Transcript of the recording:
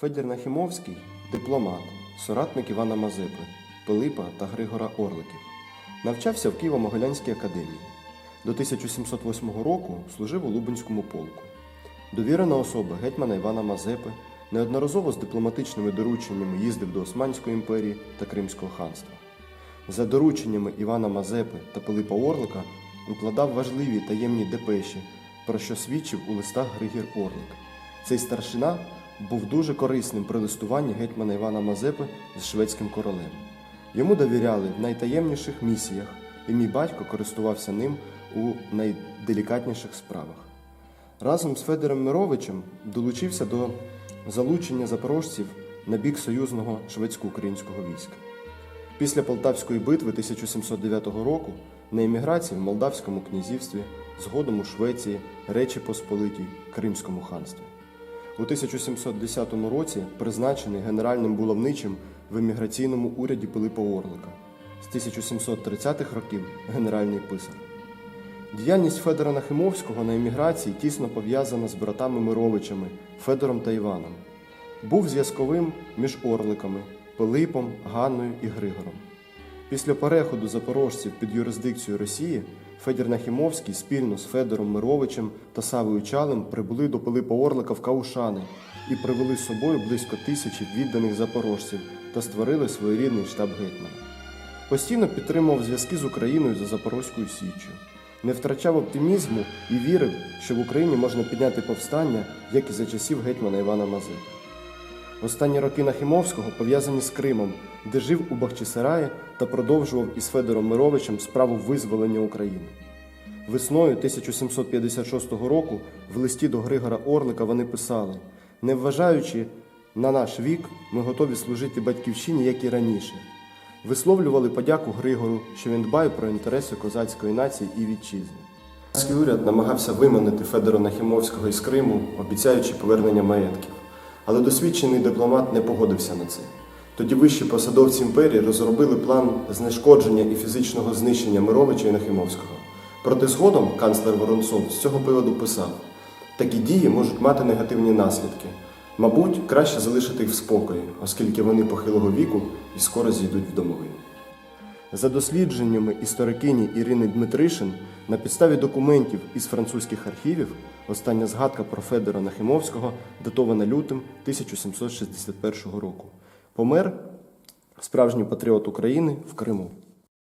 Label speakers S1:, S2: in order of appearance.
S1: Федір Нахімовський дипломат, соратник Івана Мазепи, Пилипа та Григора Орликів. Навчався в Києво-Могилянській академії. До 1708 року служив у Лубенському полку. Довірена особа гетьмана Івана Мазепи неодноразово з дипломатичними дорученнями їздив до Османської імперії та Кримського ханства. За дорученнями Івана Мазепи та Пилипа Орлика укладав важливі таємні депеші, про що свідчив у листах Григір Орлик. Цей старшина був дуже корисним при листуванні гетьмана Івана Мазепи з шведським королем. Йому довіряли в найтаємніших місіях, і мій батько користувався ним у найделікатніших справах. Разом з Федором Мировичем долучився до залучення запорожців на бік союзного шведсько-українського війська. Після Полтавської битви 1709 року на еміграції в Молдавському князівстві, згодом у Швеції, Речі Посполитій, Кримському ханстві. У 1710 році призначений генеральним булавничим в еміграційному уряді Пилипа Орлика. З 1730-х років генеральний писар. Діяльність Федора Нахимовського на еміграції тісно пов'язана з братами Мировичами Федором та Іваном. Був зв'язковим між Орликами Пилипом, Ганною і Григором. Після переходу запорожців під юрисдикцію Росії Федір Нахімовський спільно з Федором Мировичем та Савою Чалем прибули до Пилипа Орлика в Каушани і привели з собою близько тисячі відданих запорожців та створили своєрідний штаб гетьмана. Постійно підтримував зв'язки з Україною за Запорозькою Січчю. Не втрачав оптимізму і вірив, що в Україні можна підняти повстання, як і за часів гетьмана Івана Мазепи. Останні роки Нахімовського пов'язані з Кримом, де жив у Бахчисараї та продовжував із Федором Мировичем справу визволення України. Весною 1756 року в листі до Григора Орлика вони писали: не вважаючи на наш вік, ми готові служити батьківщині, як і раніше. Висловлювали подяку Григору, що він дбає про інтереси козацької нації і вітчизни. Козацький уряд намагався виманити Федора Нахімовського із Криму, обіцяючи повернення маєтків. Але досвідчений дипломат не погодився на це. Тоді вищі посадовці імперії розробили план знешкодження і фізичного знищення Мировича і Нахимовського. Проте згодом канцлер Воронцов з цього приводу писав: такі дії можуть мати негативні наслідки. Мабуть, краще залишити їх в спокої, оскільки вони похилого віку і скоро зійдуть в домовину. За дослідженнями історикині Ірини Дмитришин, на підставі документів із французьких архівів, остання згадка про Федора Нахимовського датована лютим 1761 року. Помер справжній патріот України в Криму.